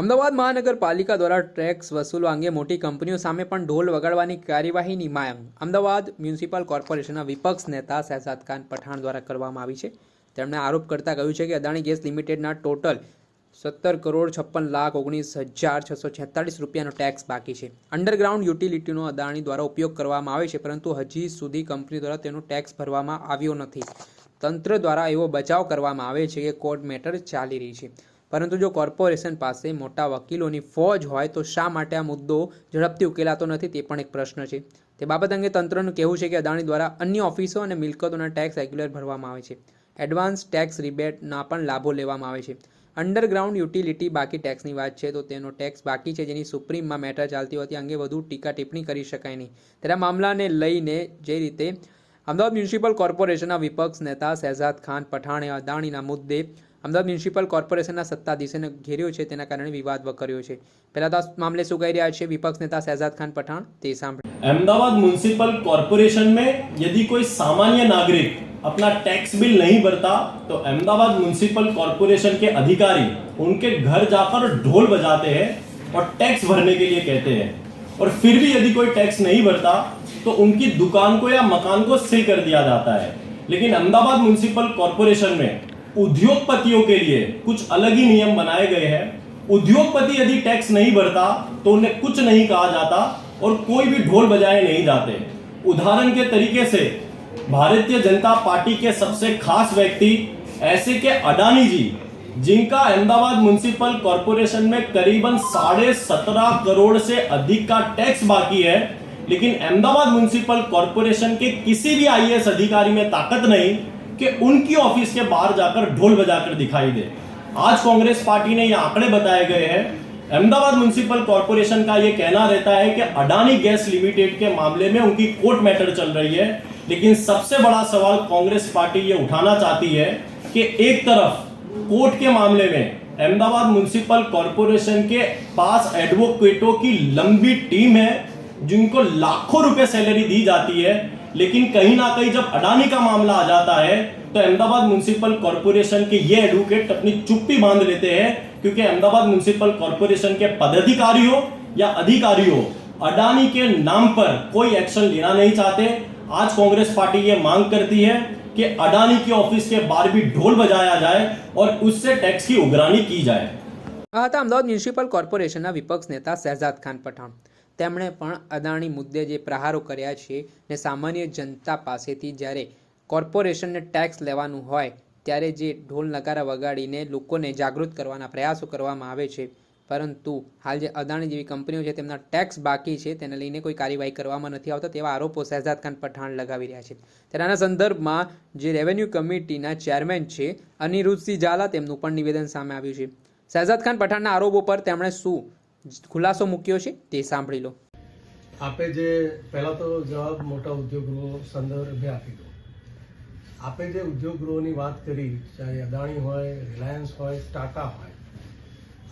અમદાવાદ મહાનગરપાલિકા દ્વારા ટેક્સ વસૂલવા અંગે મોટી કંપનીઓ સામે પણ ઢોલ વગાડવાની કાર્યવાહીની માંગ. અમદાવાદ મ્યુનિસિપલ કોર્પોરેશનના વિપક્ષ નેતા શહેજાદ ખાન પઠાણ દ્વારા કરવામાં આવી છે. તેમણે આરોપ કરતા કહ્યું છે કે અદાણી ગેસ લિમિટેડના ટોટલ સત્તર કરોડ છપ્પન લાખ ઓગણીસ હજાર છસો છેતાળીસ રૂપિયાનો ટેક્સ બાકી છે. અંડરગ્રાઉન્ડ યુટિલિટીનો અદાણી દ્વારા ઉપયોગ કરવામાં આવે છે, પરંતુ હજી સુધી કંપની દ્વારા તેનો ટેક્સ ભરવામાં આવ્યો નથી. તંત્ર દ્વારા એવો બચાવ કરવામાં આવે છે કે કોર્ટ મેટર ચાલી રહી છે. પરંતુ જો કોર્પોરેશન પાસે મોટા વકીલોની ફોજ હોય તો શા માટે આ મુદ્દો ઝડપથી ઉકેલાતો નથી તે પણ એક પ્રશ્ન છે. તે બાબત અંગે તંત્રનું કહેવું છે કે અદાણી દ્વારા અન્ય ઓફિસો અને મિલકતોના ટેક્સ રેગ્યુલર ભરવામાં આવે છે. એડવાન્સ ટેક્સ રિબેટના પણ લાભો લેવામાં આવે છે. અંડરગ્રાઉન્ડ યુટિલિટી બાકી ટેક્સની વાત છે તો તેનો ટેક્સ બાકી છે જેની સુપ્રીમમાં મેટર ચાલતી હોતી અંગે વધુ ટીકા ટિપ્પણી કરી શકાય નહીં. ત્યારે મામલાને લઈને જે રીતે અમદાવાદ મ્યુનિસિપલ કોર્પોરેશનના વિપક્ષ નેતા શહેજાદ ખાન પઠાણે અદાણીના મુદ્દે અમદાવાદ મ્યુનિસિપલ કોર્પોરેશનના સત્તાધીશોને ઘેર્યો છે તેના કારણે વિવાદ વકર્યો છે પહેલા તો આ મામલે શું કહી રહ્યા છે વિપક્ષ નેતા શહેજાદ ખાન પઠાણ તે સાંભળે अहमदाबाद म्यूनिसिपल कॉरपोरेशन में यदि कोई सामान्य नागरिक अपना टैक्स बिल नहीं भरता तो अहमदाबाद म्यूनिसिपल कॉरपोरेशन के अधिकारी उनके घर जाकर ढोल बजाते हैं और टैक्स भरने के लिए कहते हैं और फिर भी यदि कोई टैक्स नहीं भरता तो उनकी दुकान को या मकान को सील कर दिया जाता है लेकिन अहमदाबाद म्यूनिसिपल कॉरपोरेशन में उद्योगपतियों के लिए कुछ अलग ही नियम बनाए गए हैं। उद्योगपति यदि टैक्स नहीं भरता तो उन्हें कुछ नहीं कहा जाता और कोई भी ढोल बजाए नहीं जाते। उदाहरण के तरीके से, भारतीय जनता पार्टी के सबसे खास व्यक्ति ऐसे के अडानी जी, जिनका अहमदाबाद म्युनिसिपल कॉरपोरेशन में करीबन साढ़े सत्रह करोड़ से अधिक का टैक्स बाकी है, लेकिन अहमदाबाद म्युनिसिपल कॉरपोरेशन के किसी भी आईएएस अधिकारी में ताकत नहीं कि उनकी ऑफ़िस के बाहर जाकर ढोल बजाकर दिखाई दे। आज कांग्रेस पार्टी ने ये आंकड़े बताए गए हैं। अहमदाबाद म्यूनसिपल कॉरपोरेशन का ये कहना रहता है कि अडानी गैस लिमिटेड के मामले में उनकी कोर्ट मैटर चल रही है। लेकिन सबसे बड़ा सवाल कांग्रेस पार्टी ये उठाना चाहती है कि एक तरफ़ कोर्ट के मामले में अहमदाबाद म्युनिसिपल कॉरपोरेशन के पास एडवोकेटों की लंबी टीम है, जिनको लाखों रुपए सैलरी दी जाती है लेकिन कहीं ना कहीं जब अडानी का मामला आ जाता है तो अहमदाबाद म्युनिसिपल कॉरपोरेशन के ये एडवोकेट अपनी चुप्पी बांध लेते हैं क्योंकि अहमदाबाद म्युनिसिपल कॉरपोरेशन के पदाधिकारी हो या अधिकारी हो अडानी के नाम पर कोई एक्शन लेना नहीं चाहते आज कांग्रेस पार्टी ये मांग करती है कि अडानी की ऑफिस के बाहर भी ढोल बजाया जाए और उससे टैक्स की उगरानी की जाए આ હતા અમદાવાદ મ્યુનિસિપલ કોર્પોરેશનના વિપક્ષ નેતા શહેજાદ ખાન પઠાણ તેમણે પણ અદાણી મુદ્દે જે પ્રહારો કર્યા છે ને સામાન્ય જનતા પાસેથી જ્યારે કોર્પોરેશનને ટેક્સ લેવાનું હોય ત્યારે જે ઢોલ નગારા વગાડીને લોકોને જાગૃત કરવાના પ્રયાસો કરવામાં આવે છે. પરંતુ હાલ જે અદાણી જેવી કંપનીઓ છે તેમના ટેક્સ બાકી છે તેને લઈને કોઈ કાર્યવાહી કરવામાં નથી આવતા તેવા આરોપો શહેજાદ ખાન પઠાણ લગાવી રહ્યા છે. ત્યારે આના સંદર્ભમાં જે રેવન્યુ કમિટીના ચેરમેન છે અનિરુદ્ધસિંહ ઝાલા તેમનું પણ નિવેદન સામે આવ્યું છે. શહેજાદ ખાન પઠાણના આરોપો પર તેમણે શું ખુલાસો મૂક્યો છે, તે સાંભળી લો. આપે જે પહેલા તો જવાબ મોટા ઉદ્યોગગૃહો સંદર્ભે આપી દો. આપે જે ઉદ્યોગગૃહોની વાત કરી, ચાહે અદાણી હોય, રિલાયન્સ હોય, ટાટા હોય,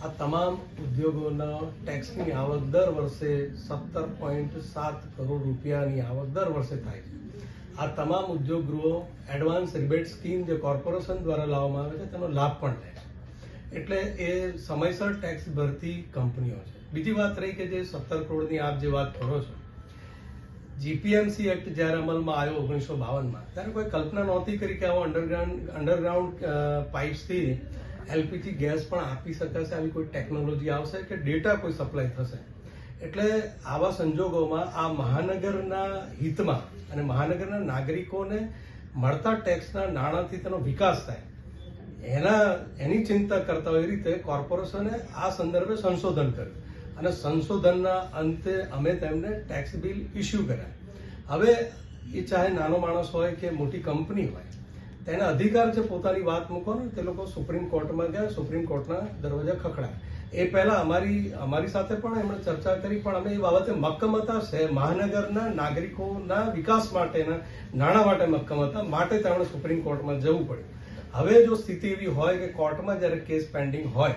આ તમામ ઉદ્યોગોના ટેક્સની આવક દર વર્ષે સત્તર પોઈન્ટ સાત કરોડ રૂપિયાની આવક દર વર્ષે થાય છે. આ તમામ ઉદ્યોગગૃહો એડવાન્સ રિબેટ સ્કીમ જે કોર્પોરેશન દ્વારા લાવવામાં આવે છે, તેનો લાભ પણ લે છે. એટલે એ સમયસર ટેક્સ ભરતી કંપનીઓ છે. બીજી વાત રહી કે જે સત્તર કરોડની આપ જે વાત કરો છો જીપીએમસી એક્ટ જ્યારે અમલમાં આવ્યો ઓગણીસો બાવનમાં, ત્યારે કોઈ કલ્પના નહોતી કરી કે આવો અંડરગ્રાઉન્ડ અંડરગ્રાઉન્ડ પાઇપ્સથી એલપીજી ગેસ પણ આપી શકાશે, આવી કોઈ ટેકનોલોજી આવશે કે ડેટા કોઈ સપ્લાય થશે. એટલે આવા સંજોગોમાં આ મહાનગરના હિતમાં અને મહાનગરના નાગરિકોને મળતા ટેક્સના નાણાંથી તેનો વિકાસ થાય. એના, એની ચિંતા કરતા હોય એ રીતે કોર્પોરેશને આ સંદર્ભે સંશોધન કર્યું. અને સંશોધનના અંતે અમે તેમને ટેક્સ બિલ ઇસ્યુ કર્યા. હવે એ ચાહે નાનો માણસ હોય કે મોટી કંપની હોય, તેના અધિકાર છે પોતાની વાત મૂકો ને, તે લોકો સુપ્રીમ કોર્ટમાં ગયા, સુપ્રીમ કોર્ટના દરવાજા ખખડાયા. એ પહેલા અમારી અમારી સાથે પણ એમણે ચર્ચા કરી, પણ અમે એ બાબતે મક્કમ હતા. શહેર મહાનગરના નાગરિકોના વિકાસ માટેના, નાણાં માટે મક્કમ હતા. માટે તેમણે સુપ્રીમ કોર્ટમાં જવું પડ્યું. હવે જો સ્થિતિ એવી હોય કે કોર્ટમાં જ્યારે કેસ પેન્ડિંગ હોય,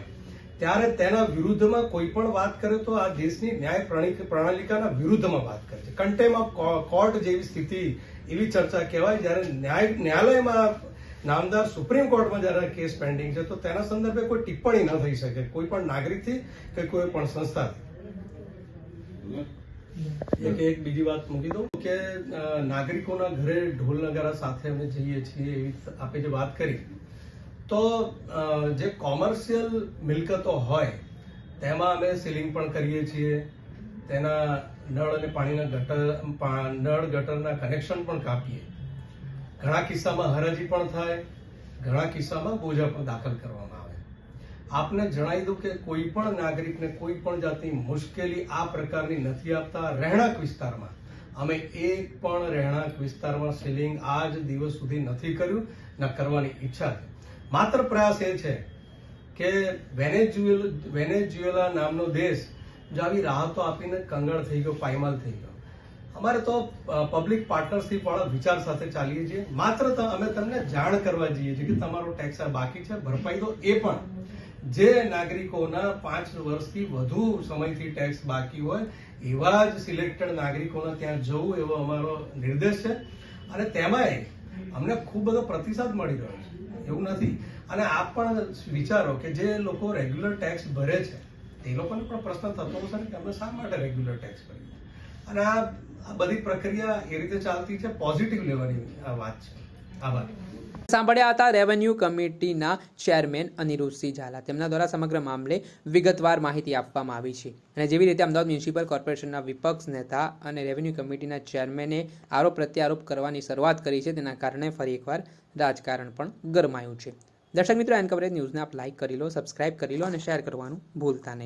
ત્યારે તેના વિરુદ્ધમાં કોઈ પણ વાત કરે તો આ દેશની ન્યાય પ્રણાલિકાના વિરુદ્ધમાં વાત કરે છે. કન્ટેમ ઓફ કોર્ટ જેવી સ્થિતિ એવી ચર્ચા કહેવાય જ્યારે ન્યાય, ન્યાયાલયમાં નામદાર સુપ્રીમ કોર્ટમાં જ્યારે કેસ પેન્ડિંગ છે, તો તેના સંદર્ભે કોઈ ટિપ્પણી ન થઈ શકે. કોઈ પણ નાગરિકથી કે કોઈ પણ સંસ્થાથી. એક એક બીજી વાત મૂકી દઉં કે નાગરિકોના ઘરે ઢોલ નગારા સાથે અમે જઈએ છીએ એવી આપે જે વાત કરી. તો જે કોમર્શિયલ મિલકતો હોય, તેમાં અમે સીલિંગ પણ કરીએ છીએ. તેના નળ અને પાણીના ગટર નળ ગટરના કનેક્શન પણ કાપીએ. ઘણા કિસ્સામાં હરાજી પણ થાય. ઘણા કિસ્સામાં બોજા પણ દાખલ કરવામાં આવે. આપને જણાવી દઉં કે કોઈ પણ નાગરિકને કોઈ પણ જાતની મુશ્કેલી આ પ્રકારની નથી આપતા રહેણાંક વિસ્તારમાં. અમે એક પણ રહેણાંક વિસ્તારમાં સીલિંગ આજ દિવસ સુધી નથી કર્યું, ન કરવાની ઈચ્છા છે. માત્ર પ્રયાસ એ છે કે વેનેઝ્યુએલ વેનેઝ્યુએલા નામનો દેશ જો આવી રાહતો આપીને કંગળ થઈ ગયો, પાયમાલ થઈ ગયો. અમારે તો પબ્લિક પાર્ટનરશીપ વાળા વિચાર સાથે ચાલીએ છીએ. માત્ર અમે તમને જાણ કરવા જઈએ છીએ કે તમારો ટેક્સ બાકી છે, ભરપાઈ દો એ પણ. જે નાગરિકોના પાંચ વર્ષથી વધુ સમયથી ટેક્સ બાકી હોય, એવા જ સિલેક્ટેડ નાગરિકોને ત્યાં જવું એવો અમારો નિર્દેશ છે. અને તેમાંય અમને ખૂબ બધો પ્રતિસાદ મળી રહ્યો છે. એવું નથી. અને આપ પણ વિચારો કે જે લોકો રેગ્યુલર ટેક્સ ભરે છે, તે લોકોને પણ પ્રશ્ન થતો હશે કે અમે શા માટે રેગ્યુલર ટેક્સ ભરીએ? અને આ બધી પ્રક્રિયા એ રીતે ચાલતી છે. પોઝિટિવ લેવાની આ વાત છે. આભાર. સાંભળ્યા હતા રેવન્યુ કમિટીના ચેરમેન અનિરુદ્ધસિંહ ઝાલા. તેમના દ્વારા સમગ્ર મામલે વિગતવાર માહિતી આપવામાં આવી છે. અને જેવી રીતે અમદાવાદ મ્યુનિસિપલ કોર્પોરેશનના વિપક્ષ નેતા અને રેવન્યુ કમિટીના ચેરમેને આરોપ પ્રત્યારોપ કરવાની શરૂઆત કરી છે, તેના કારણે ફરી એકવાર રાજકારણ પણ ગરમાયું છે. દર્શક મિત્રો, એન કવરેજ ન્યૂઝને આપ લાઇક કરી લો સબસ્ક્રાઇબ કરી લો અને શેર કરવાનું ભૂલતા નહીં.